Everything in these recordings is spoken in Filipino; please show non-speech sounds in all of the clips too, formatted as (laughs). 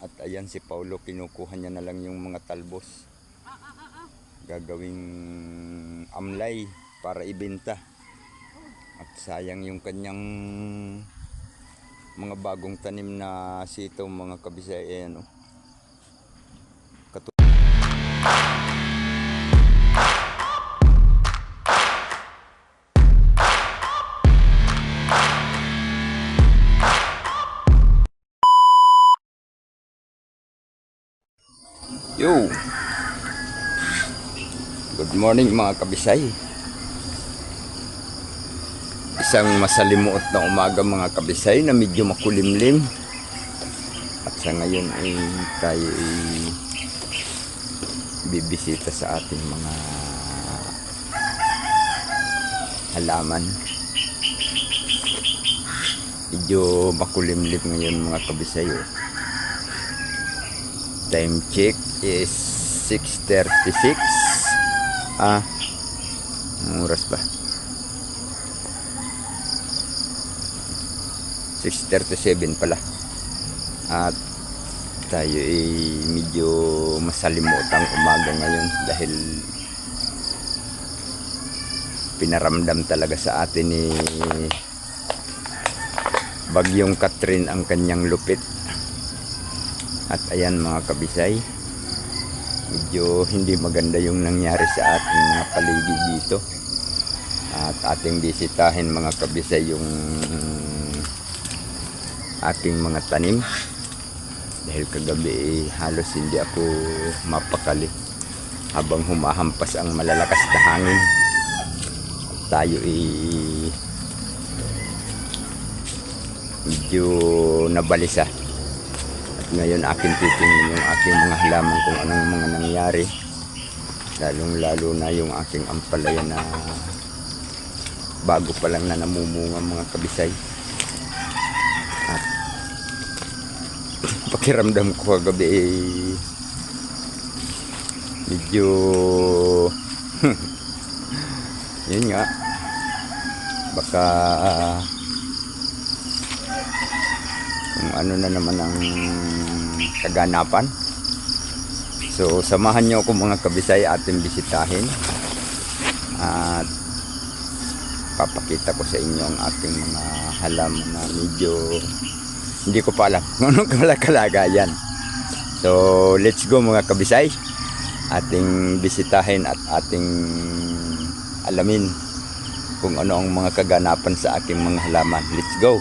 At ayan si Paulo, kinukuha niya na lang yung mga talbos. Gagawing amlay para ibenta. At sayang yung kanyang mga bagong tanim na sitaw mga kabisay. Ayan, oh. Yo! Good morning mga kabisay. Isang masalimuot na umaga mga kabisay na medyo makulimlim. At sa ngayon ay tayo ay bibisita sa ating mga halaman. Medyo makulimlim ngayon mga kabisay. Oh. Time check is 6.36. Ah, oras ba? 6.37 pala. At tayo ay medyo masalimutan umaga ngayon dahil pinaramdam talaga sa atin ni Bagyong Catherine ang kanyang lupit. At ayan mga kabisay, medyo hindi maganda yung nangyari sa ating mga paligid dito. At ating bisitahin mga kabisay yung ating mga tanim. Dahil kagabi eh, halos hindi ako mapakali habang humahampas ang malalakas na hangin. Tayo eh medyo nabalisa. Ngayon akin titingin yung aking mga halaman kung anong mga nangyari. Lalong lalo na yung aking ampalaya na bago pa lang na namumunga mga kabisay. At (clears throat) pakiramdam ko kagabi eh, medyo (laughs) yun nga baka kung ano na naman ang kaganapan. So, samahan nyo ako mga kabisay ating bisitahin. At papakita ko sa inyo ang ating mga halaman na medyo hindi ko pa alam (laughs) kung anong kala- kalagayan. So, let's go mga kabisay. Ating bisitahin at ating alamin kung ano ang mga kaganapan sa aking mga halaman. Let's go!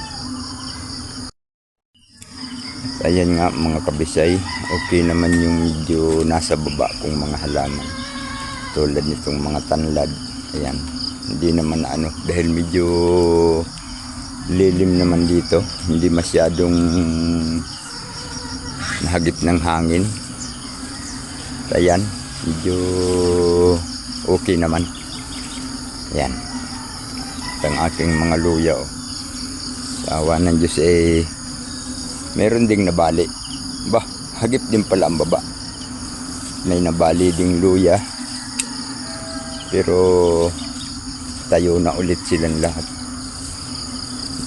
Ayan nga mga kabisay, okay naman yung medyo nasa baba kong mga halaman. Tulad nitong mga tanlad. Ayan, hindi naman ano, dahil medyo lilim naman dito. Hindi masyadong nahagip ng hangin. Ayan, medyo okay naman. Ayan. Ang aking mga luya. Oh. Sa awa ng Diyos eh, meron ding nabali. Bah, hagip din pala ang baba. May nabali ding luya. Pero tayo na ulit silang lahat.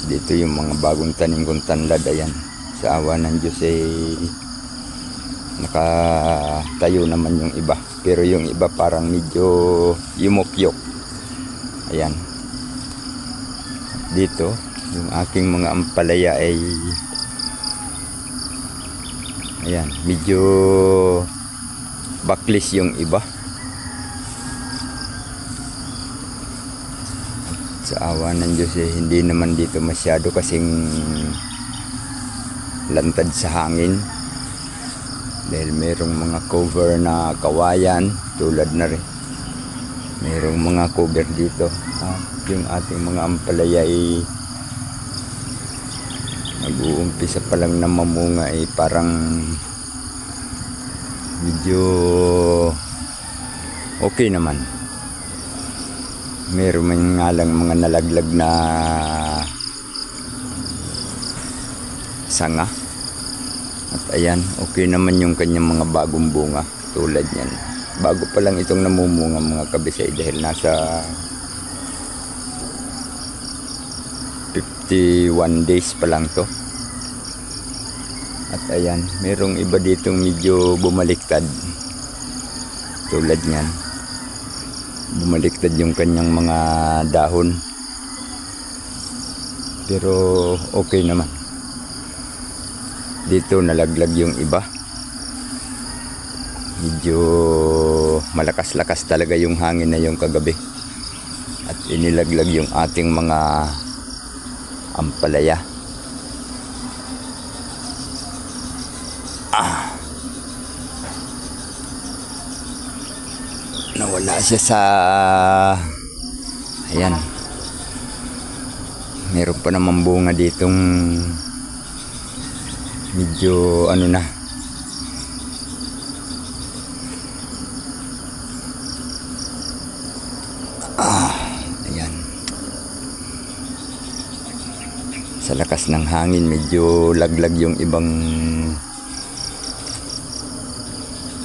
Dito yung mga bagong tanim kong tanlad. Ayan. Sa awa ng Diyos eh, nakatayo naman yung iba. Pero yung iba parang medyo yumukyok. Ayan. Dito, yung aking mga ampalaya ay Ayan, medyo backless yung iba. Sa awa ng Diyos eh, hindi naman dito masyado kasing lantad sa hangin. Dahil merong mga cover na kawayan, tulad na rin. Merong mga cover dito. At yung ating mga ampalaya ay nag-uumpisa pa lang na mamunga ay parang medyo okay naman. Meron man nga lang mga nalaglag na sanga. At ayan, okay naman yung kanyang mga bagong bunga tulad niyan. Bago pa lang itong namumunga mga kabisay dahil nasa 51 days pa lang to. Ayan, merong iba ditong medyo bumaliktad. Tulad niyan. Bumaliktad yung kanyang mga dahon. Pero okay naman. Dito nalaglag yung iba. Medyo malakas-lakas talaga yung hangin na yung kagabi. At inilaglag yung ating mga ampalaya. Nawala siya sa ayan. Meron pa naman bunga ditong medyo ano na. Ah ayan. Sa lakas ng hangin medyo laglag yung ibang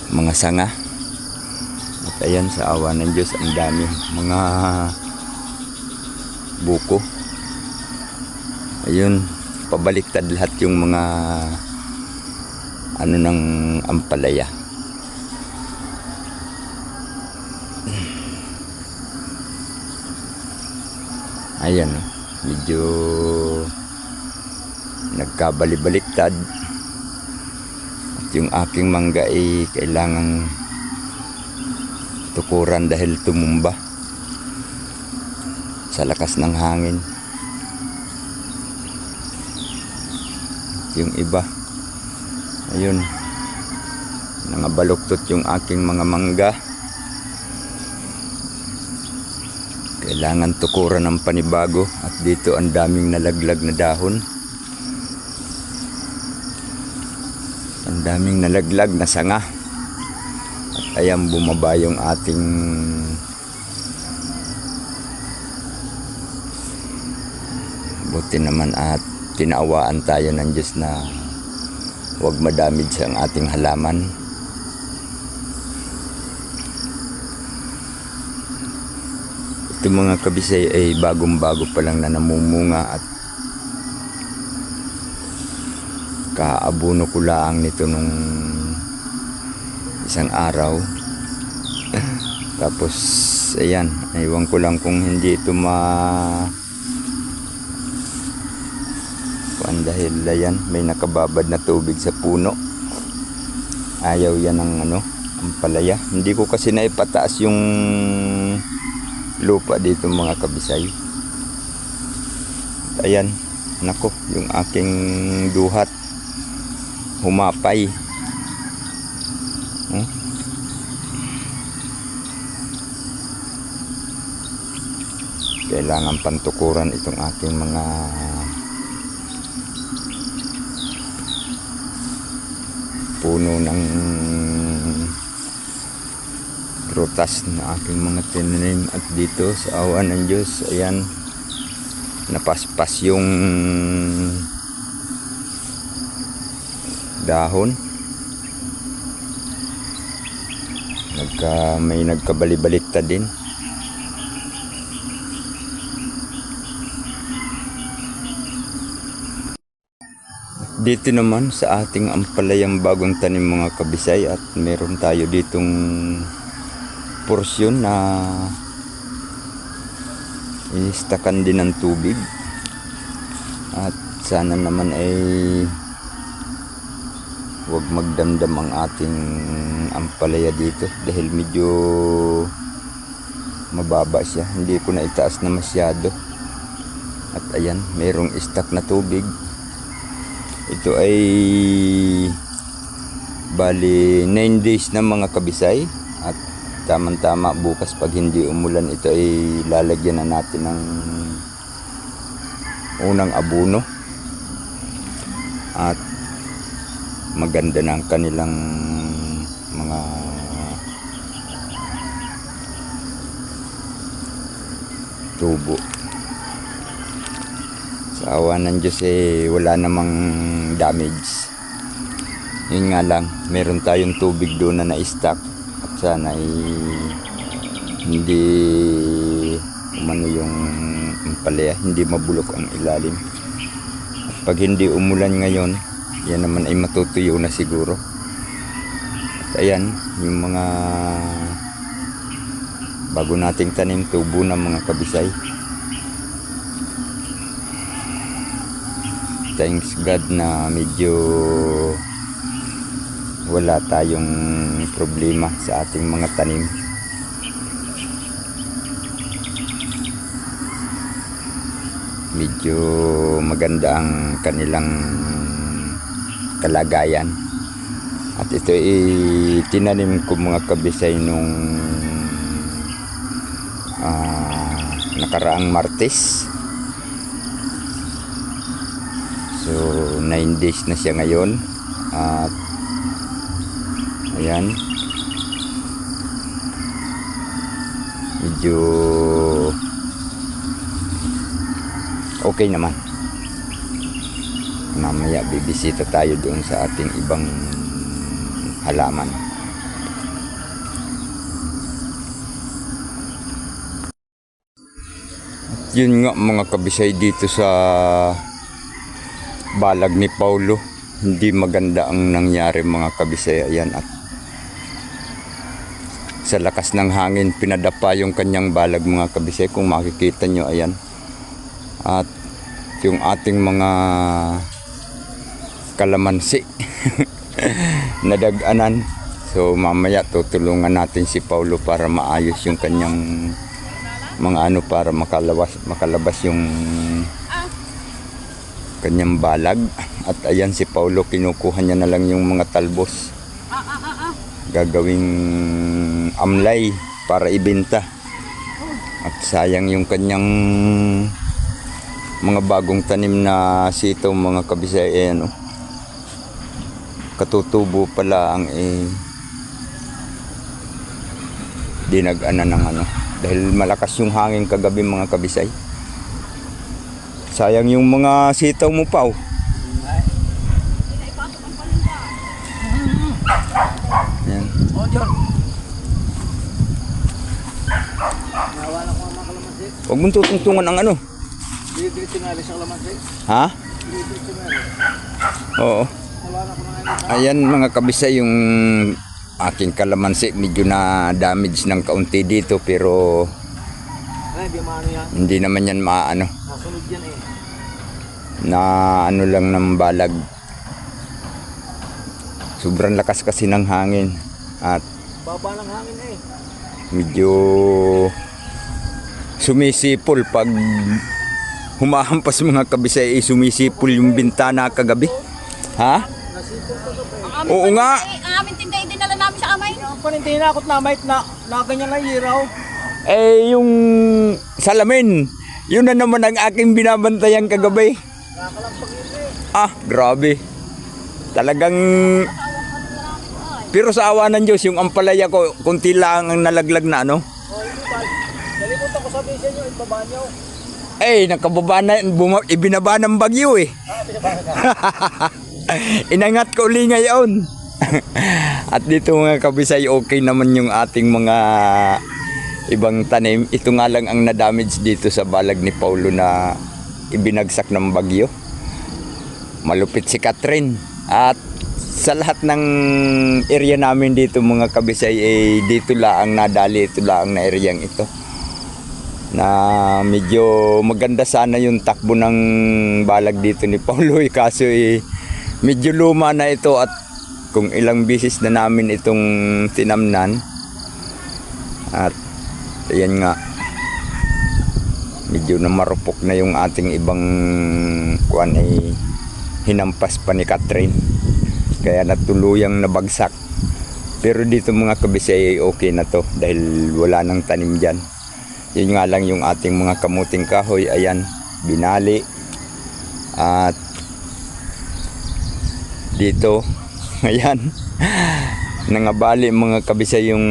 mga sanga at ayan sa awa ng Diyos ang dami mga buko. Ayun, pabaliktad lahat yung mga ano ng ampalaya. Ayan, medyo nagkabalibaliktad. At yung aking mangga ay kailangang tukuran dahil tumumba sa lakas ng hangin. Yung iba ayun nangabaluktot yung aking mga mangga. Kailangan tukuran ng panibago at dito ang daming nalaglag na dahon. Ang daming nalaglag na sanga ayan bumaba yung ating buti naman at tinaawaan tayo ng Diyos na huwag madamage ang ating halaman. Ito mga kabisay ay bagong bago pa lang na namumunga at kaabuno ko lang nito nung isang araw. Tapos ayan iwan ko lang kung hindi ito ma kuan dahil ayan may nakababad na tubig sa puno. Ayaw yan ng ano ang palaya. Hindi ko kasi naipataas yung lupa dito mga kabisay. Ayan nako yung aking duhat humapay Kailangan pantukuran itong aking mga puno ng prutas na aking mga tinanim. At dito sa awa ng Diyos ayan napaspas yung dahon. Nagka may nagkabalibaliktad din dito naman sa ating ampalayang bagong tanim mga kabisay at meron tayo ditong porsyon na inistakan din ng tubig. At sana naman ay huwag magdamdam ang ating ampalaya dito dahil medyo mababa siya. Hindi ko na itaas na masyado. At ayan merong stock na tubig ito ay bali 9 days na mga kabisay. At tamang tama bukas pag hindi umulan ito ay lalagyan na natin ng unang abuno at maganda na ang kanilang mga tubo sa awa ng Diyos eh wala namang damage yun nga lang meron tayong tubig doon na na-stack at sana ay hindi umano yung palaya hindi mabulok ang ilalim pag hindi umulan ngayon yan naman ay matutuyo na siguro. At ayan, yung mga bago nating tanim tubo ng mga kabisay. Thanks God na medyo wala tayong problema sa ating mga tanim. Medyo maganda ang kanilang kalagayan. At ito ay tinanim ko mga kabisay nung ah, nakaraang Martes. So, 9 days na siya ngayon. At ayan. Medyo okay naman. Mamaya bibisita tayo doon sa ating ibang halaman. Yun nga mga kabisay dito sa balag ni Paulo. Hindi maganda ang nangyari mga kabisay. Ayan at sa lakas ng hangin pinadapa yung kanyang balag mga kabisay kung makikita nyo ayan at yung ating mga kalamansi (laughs) nadaganan so mamaya tutulungan natin si Paulo para maayos yung kanyang mga ano para makalabas makalabas yung kanyang balag. At ayan si Paulo kinukuha niya na lang yung mga talbos. Gagawing amlay para ibenta. At sayang yung kanyang mga bagong tanim na sitaw mga kabisay. Eh, ano katutubo pala ang eh dinag-ana ng ano. Dahil malakas yung hangin kagabi mga kabisay sayang yung mga sitaw mo pa oh. yan huwag mong tutungtungan ang ano ha oo. Ayan mga kabisa yung aking kalamansi medyo na damage ng kaunti dito pero Ay, di maano yan. hindi naman yan maano Nasunod yan eh. Na ano lang ng balag sobrang lakas kasi ng hangin at Baba ng hangin eh. medyo sumisipol pag humahampas mga kabisa eh, sumisipol yung bintana kagabi ha? Eh. Oo nga. paninday- Ang aming tinday dinala namin sa kamay. Ang panintinakot na might na, na ganyan lang hiraw. Eh, yung salamin, yun na naman ang aking binabantayan kagabi. Ah, grabe. Talagang... Pero sa awa ng Diyos, yung ampalaya ko, kunti lang ang nalaglag na ano. Nalimutan ko sabihin sa inyo, ibaba niyo. Eh, nakababa na, buma, ibinaba ng bagyo eh. (laughs) Inangat ko uli ngayon. (laughs) At dito mga kabisay, okay naman yung ating mga ibang tanim. Ito nga lang ang na-damage dito sa balag ni Paulo na ibinagsak ng bagyo. Malupit si Catherine. At sa lahat ng area namin dito mga kabisay, eh, dito lang nadali, ito lang na areang ito na medyo maganda sana yung takbo ng balag dito ni (laughs) Paulo eh, kaso eh, medyo luma na ito at kung ilang bisis na namin itong tinamnan at ayan nga medyo na marupok na yung ating ibang kuan ay hinampas pa ni Catherine. Kaya natuluyang nabagsak. Pero dito mga kabisay okay na to dahil wala nang tanim dyan. Yun nga lang yung ating mga kamuting kahoy ayan binali. At dito (laughs) ayan nangabali mga kabisay yung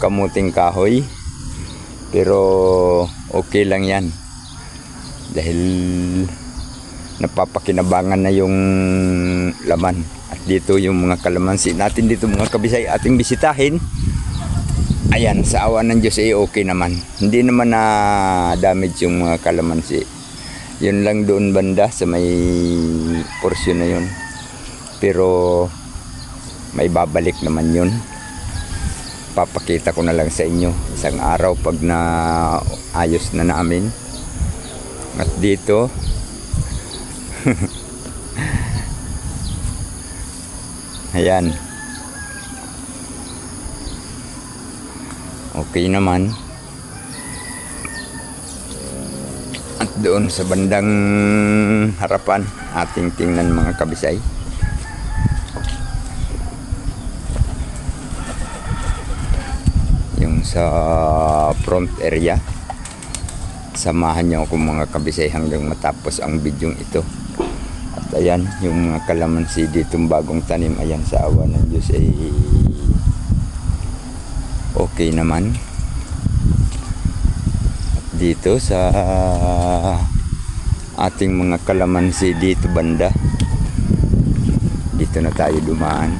kamuting kahoy. Pero okay lang yan. Dahil napapakinabangan na yung laman. At dito yung mga kalamansi natin dito mga kabisay ating bisitahin. Ayan sa awa ng Diyos ay okay naman. Hindi naman na damage yung mga kalamansi. Yun lang doon banda sa may porsyon na yun. Pero may babalik naman yun. Papakita ko na lang sa inyo isang araw pag na ayos na namin. At dito, (laughs) ayan. Okay naman. At doon sa bandang harapan, ating tingnan mga kabisay. Yung sa front area. Samahan niyo ako mga kabisay hanggang matapos ang bidyong ito. At ayan, yung mga kalamansi ditong bagong tanim, ayan sa awa ng Diyos ay okay naman. At dito sa ating mga kalamansi dito banda, dito na tayo dumaan.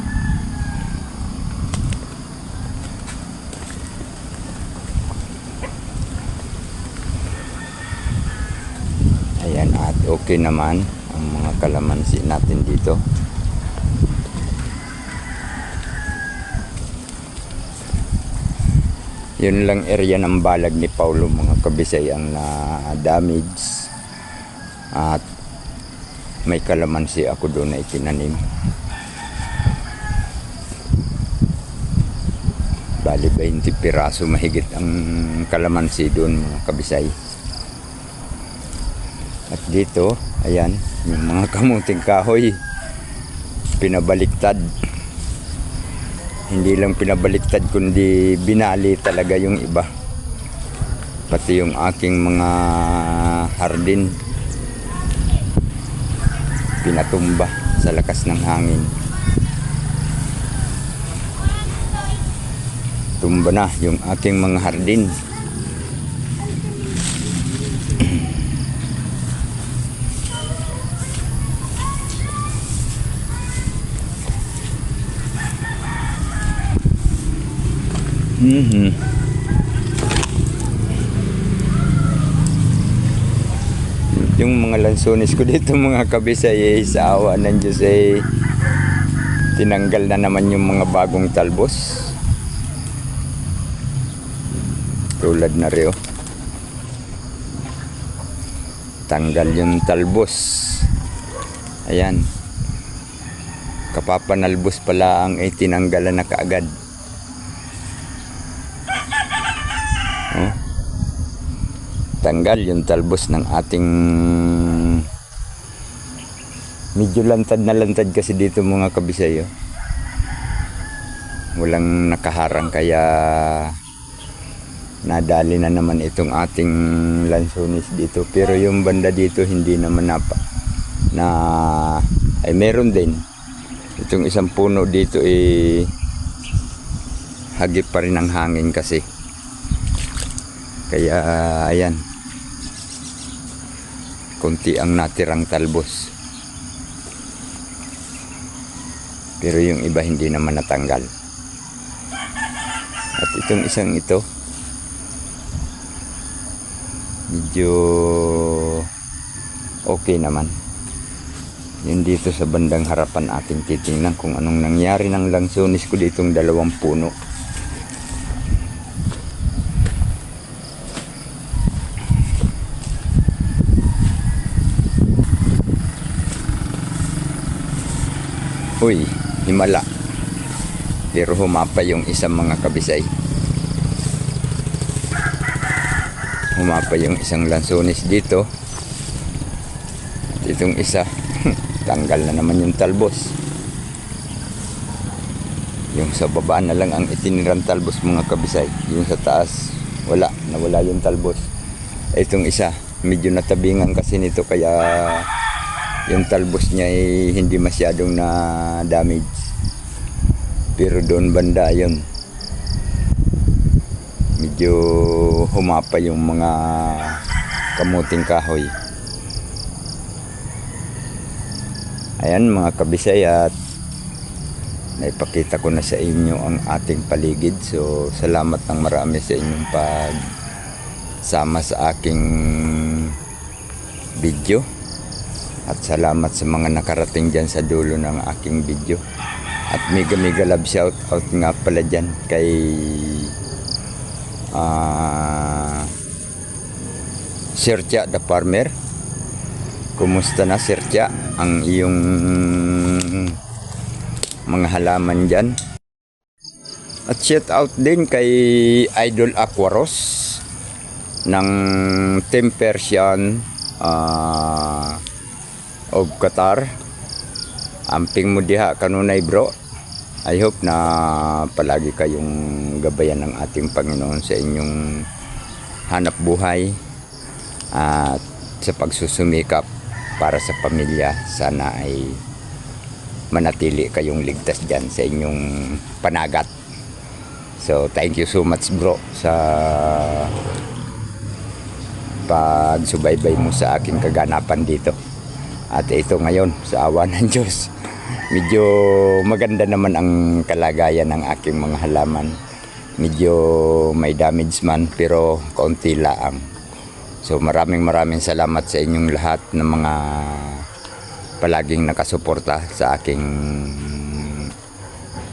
Ayan at okay naman ang mga kalamansi natin dito. Yun lang area ng balag ni Paulo mga kabisay ang na damage at may kalamansi ako doon na itinanim. Bali 20 piraso mahigit ang kalamansi doon mga kabisay. At dito, ayan, yung mga kamuting kahoy, pinabaliktad. Hindi lang pinabaliktad, kundi binali talaga yung iba. Pati yung aking mga hardin, pinatumba sa lakas ng hangin. Tumba na yung aking mga hardin. Mhm. Yung mga lansones ko (laughs) dito mga kabisay eh, sa awa ng Diyos eh, tinanggal na naman yung mga bagong talbos. Tulad na rin oh. Tanggal yung talbos. Ayan. Kapapanalbos pala ang eh, tinanggalan na kaagad. Oh. Tanggal yung talbos ng ating medyo lantad na lantad kasi dito mga kabisayo. Walang nakaharang kaya nadali na naman itong ating lansones dito. Pero yung banda dito hindi naman napa na ay meron din. Itong isang puno dito eh hagip pa rin ang hangin kasi. Kaya ayan. Kunti ang natirang talbos. Pero yung iba hindi naman natanggal. At itong isang ito, medyo okay naman. Yun dito sa bandang harapan ating titingnan kung anong nangyari ng langsonis ko ditong dalawang puno. Uy, himala. Pero humapa yung isang mga kabisay. Humapa yung isang lansones dito. At itong isa, (laughs) tanggal na naman yung talbos. Yung sa baba na lang ang itinirang talbos mga kabisay. Yung sa taas, wala. Nawala yung talbos. Itong isa, medyo natabingan kasi nito kaya yung talbos niya ay hindi masyadong na damage. Pero doon banda yun. Medyo humapa yung mga kamuting kahoy. Ayan mga kabisay at naipakita ko na sa inyo ang ating paligid. So salamat ng marami sa inyong pag sama sa aking video At salamat sa mga nakarating dyan sa dulo ng aking video. At mega mega love shout out nga pala dyan kay ah Sir Tia the Farmer. Kumusta na Sir Tia ang iyong mga halaman dyan? At shout out din kay Idol Aquaros ng Team Persian ah, of Qatar. Amping mo diha kanunay bro. I hope na palagi kayong gabayan ng ating Panginoon sa inyong hanap buhay at sa pagsusumikap para sa pamilya. Sana ay manatili kayong ligtas dyan sa inyong panagat. So, thank you so much bro sa pagsubaybay mo sa aking kaganapan dito. At ito ngayon, sa awa ng (laughs) Diyos, medyo maganda naman ang kalagayan ng aking mga halaman. Medyo may damage man, pero kaunti laang. So maraming maraming salamat sa inyong lahat ng mga palaging nakasuporta sa aking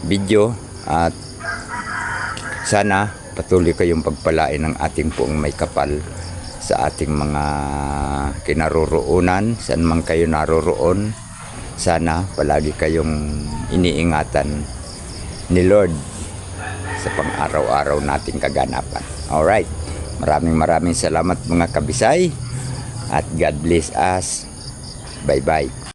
video at sana patuloy kayong pagpalain ng ating poong may kapal sa ating mga kinaroroonan, saan man kayo naroroon. Sana palagi kayong iniingatan ni Lord sa pang-araw-araw nating kaganapan. Alright, maraming maraming salamat mga kabisay at God bless us. Bye-bye.